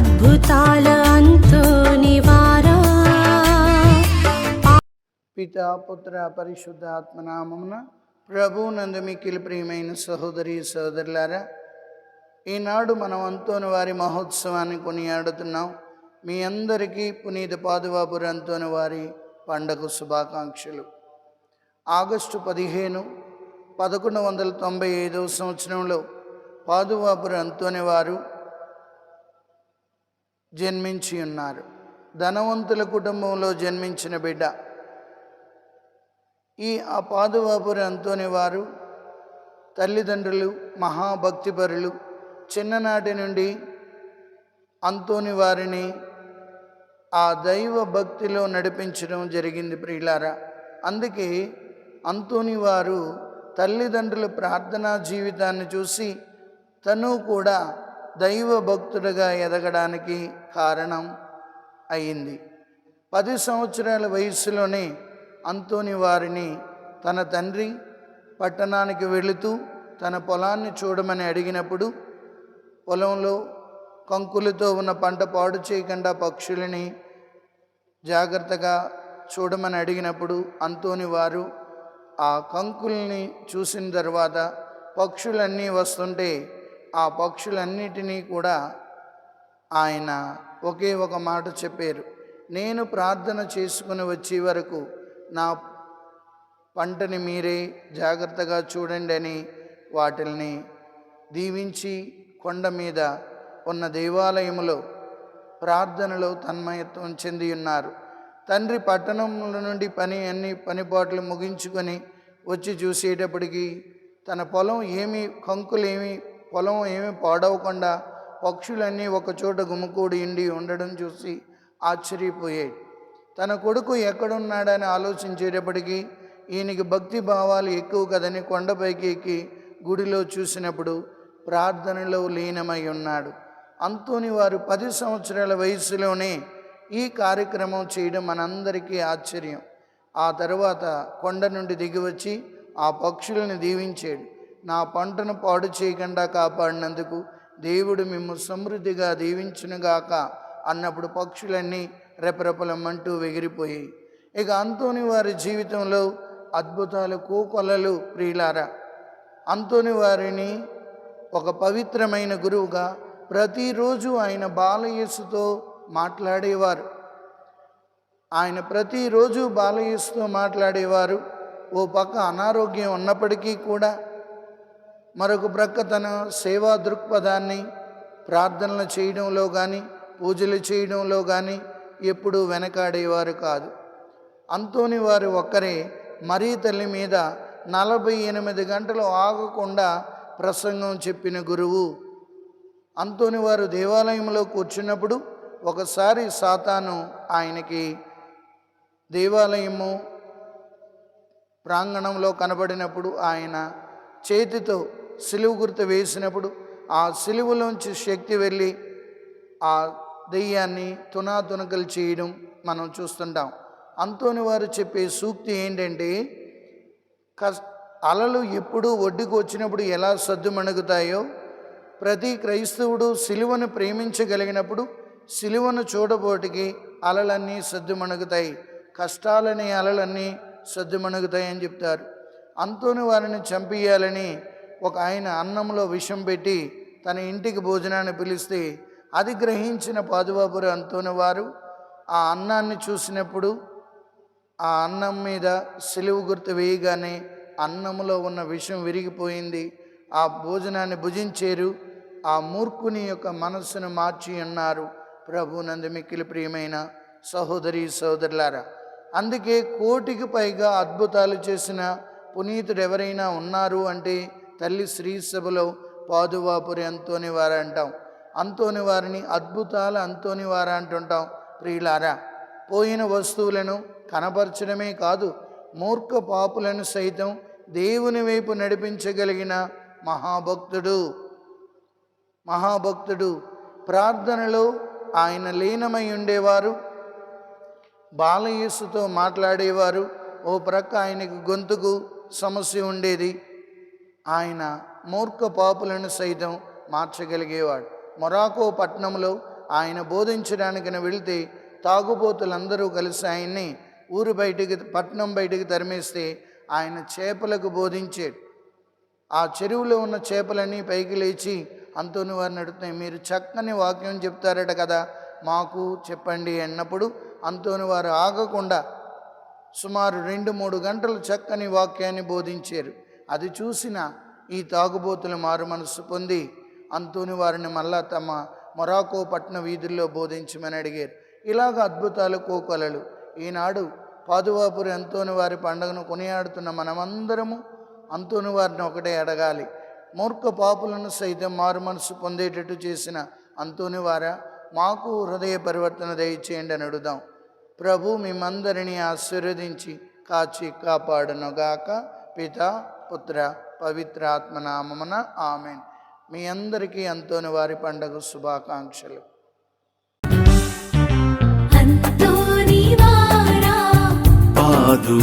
అద్భుతాల అంతు నివారా. పిత పుత్ర పరిశుద్ధ ఆత్మనామమున ప్రభు నందు మిక్కిలి ప్రియమైన సహోదరి సహోదరులారా ఈనాడు మనం అంతోని వారి మహోత్సవాన్ని కొనియాడుతున్నాం. మీ అందరికీ పునీత పాదువాపురి అంతోని వారి పండగ శుభాకాంక్షలు. ఆగస్టు పదిహేను పదకొండు వందల తొంభై ఐదవ సంవత్సరంలో పాదువాపురి అంతోని వారు జన్మించి ఉన్నారు. ధనవంతుల కుటుంబంలో జన్మించిన బిడ్డ. ఈ అపాదువాపురి అంతోని వారు తల్లిదండ్రులు మహాభక్తిపరులు చిన్ననాటి నుండి అంతోని వారిని ఆ దైవ భక్తిలో నడిపించడం జరిగింది ప్రియులారా. అందుకే అంతోని వారు తల్లిదండ్రుల ప్రార్థనా జీవితాన్ని చూసి తను కూడా దైవ భక్తుడిగా ఎదగడానికి కారణం అయింది. పది సంవత్సరాల వయసులోనే అంతోని వారిని తన తండ్రి పట్టణానికి వెళుతూ తన పొలాన్ని చూడమని అడిగినప్పుడు పొలంలో కంకులతో ఉన్న పంట పాడు చేయకుండా పక్షులని జాగ్రత్తగా చూడమని అడిగినప్పుడు అంతోని వారు ఆ కంకుల్ని చూసిన తర్వాత పక్షులన్నీ వస్తుంటే ఆ పక్షులన్నిటినీ కూడా ఆయన ఒకే ఒక మాట చెప్పారు. నేను ప్రార్థన చేసుకుని వచ్చే వరకు నా పంటని మీరే జాగ్రత్తగా చూడండి అని వాటిల్ని దీవించి కొండ మీద ఉన్న దేవాలయములో ప్రార్థనలో తన్మయత్వం చెంది ఉన్నారు. తండ్రి పట్టణముల నుండి పని అన్ని పనిపాట్లు ముగించుకొని వచ్చి చూసేటప్పటికి తన పొలం ఏమి కంకులేమీ పొలం ఏమి పాడవకుండా పక్షులన్నీ ఒకచోట గుమికూడి ఇండి ఉండడం చూసి ఆశ్చర్యపోయాడు తన కొడుకు ఎక్కడున్నాడని ఆలోచించేటప్పటికీ ఈయనకి భక్తి భావాలు ఎక్కువ కదని కొండపైకి ఎక్కి గుడిలో చూసినప్పుడు ప్రార్థనలో లీనమై ఉన్నాడు. అంతోని వారు పది సంవత్సరాల వయసులోనే ఈ కార్యక్రమం చేయడం మనందరికీ ఆశ్చర్యం. ఆ తరువాత కొండ నుండి దిగివచ్చి ఆ పక్షులను దీవించాడు. నా పంటను పాడు చేయకుండా కాపాడినందుకు దేవుడు మేము సమృద్ధిగా దీవించునుగాక అన్నప్పుడు పక్షులన్నీ రెపరెపలమ్మంటూ ఎగిరిపోయాయి ఇక అంతోని వారి జీవితంలో అద్భుతాలు కోకొలలు ప్రియులారా. అంతోని వారిని ఒక పవిత్రమైన గురువుగా ప్రతిరోజు ఆయన బాలయేసుతో మాట్లాడేవారు. ఆయన ప్రతిరోజు బాలయేసుతో మాట్లాడేవారు. ఓ పక్క అనారోగ్యం ఉన్నప్పటికీ కూడా మరొక ప్రక్క తన సేవా దృక్పథాన్ని ప్రార్థనలు చేయడంలో కానీ పూజలు చేయడంలో కానీ ఎప్పుడూ వెనకాడేవారు కాదు. అంతోని వారు ఒక్కరే మరీ తల్లి మీద నలభై ఎనిమిది గంటలు ఆగకుండా ప్రసంగం చెప్పిన గురువు. అంతోని వారు దేవాలయంలో కూర్చున్నప్పుడు ఒకసారి సాతాను ఆయనకి దేవాలయము ప్రాంగణంలో కనబడినప్పుడు ఆయన చేతితో సిలువు గుర్తు వేసినప్పుడు ఆ సిలువలోంచి శక్తి వెళ్ళి ఆ దెయ్యాన్ని తునాతునకలు చేయడం మనం చూస్తుంటాం. అంతోని వారు చెప్పే సూక్తి ఏంటంటే కస్ అలలు ఎప్పుడు ఒడ్డుకు వచ్చినప్పుడు ఎలా సద్దుమణుగుతాయో ప్రతి క్రైస్తవుడు సిలువను ప్రేమించగలిగినప్పుడు సిలువను చూడబోటికి అలలన్నీ సద్దుమణుగుతాయి కష్టాలనే అలలన్నీ సర్దుమణుగుతాయని చెప్తారు. అంతోని వారిని చంపేయాలని ఒక ఆయన అన్నంలో విషం పెట్టి తన ఇంటికి భోజనాన్ని పిలిస్తే అది గ్రహించిన పాదుబాపురు అంతోని వారు ఆ అన్నాన్ని చూసినప్పుడు ఆ అన్నం మీద సిలువు గుర్తు వేయగానే అన్నంలో ఉన్న విషం విరిగిపోయింది. ఆ భోజనాన్ని భుజించేరు. ఆ మూర్ఖుని యొక్క మనస్సును మార్చి ఉన్నారు ప్రభు నందు మిక్కిలి ప్రియమైన సహోదరి సహోదరులారా అందుకే కోటికి పైగా అద్భుతాలు చేసిన పునీతుడు ఎవరైనా ఉన్నారు అంటే తల్లి శ్రీసభలో పాదువాపురి అంతోని వారు అంటాం. అంతోని వారిని అద్భుతాలు అంతోని వారు అంటుంటాం ప్రియులారా. పోయిన వస్తువులను కనపరచడమే కాదు మూర్ఖ పాపులను సైతం దేవుని వైపు నడిపించగలిగిన మహాభక్తుడు. మహాభక్తుడు. ప్రార్థనలో ఆయన లీనమై ఉండేవారు. బాలయేసుతో మాట్లాడేవారు. ఓ ప్రక్క ఆయనకు గొంతుకు సమస్య ఉండేది. ఆయన మూర్ఖ పాపులను సైతం మార్చగలిగేవాడు. మొరాకో పట్టణంలో ఆయన బోధించడానికి వెళ్తే తాగుబోతులందరూ కలిసి ఆయన్ని ఊరు బయటికి పట్నం బయటికి తరిమేస్తే ఆయన చేపలకు బోధించాడు. ఆ చెరువులో ఉన్న చేపలన్నీ పైకి లేచి అంతోని వారిని అడుగుతాయి మీరు చక్కని వాక్యం చెప్తారట కదా మాకు చెప్పండి అన్నప్పుడు అంతోని వారు ఆగకుండా సుమారు రెండు మూడు గంటలు చక్కని వాక్యాన్ని బోధించారు. అది చూసిన ఈ తాగుబోతులు మారు మనసు పొంది అంతోని వారిని మళ్ళా తమ మొరాకో పట్టణ వీధుల్లో బోధించమని అడిగారు. ఇలాగ అద్భుతాలు కోకొలలు. ఈనాడు పాదువాపురి అంతోని వారి పండుగను కొనియాడుతున్న మనమందరము అంతోని వారిని ఒకటే అడగాలి. మూర్ఖ పాపులను సైతం మారు మనసు పొందేటట్టు చేసిన అంతోని వారా మాకు హృదయ పరివర్తన దయచేయండి అని అడుగుదాం. ప్రభు మిమ్మందరినీ ఆశీర్వదించి కాచి కాపాడునుగాక. పిత పుత్ర పవిత్రాత్మ నామమున ఆమెన్. మీ అందరికీ అంతోని వారి పండుగ శుభాకాంక్షలు. పాదు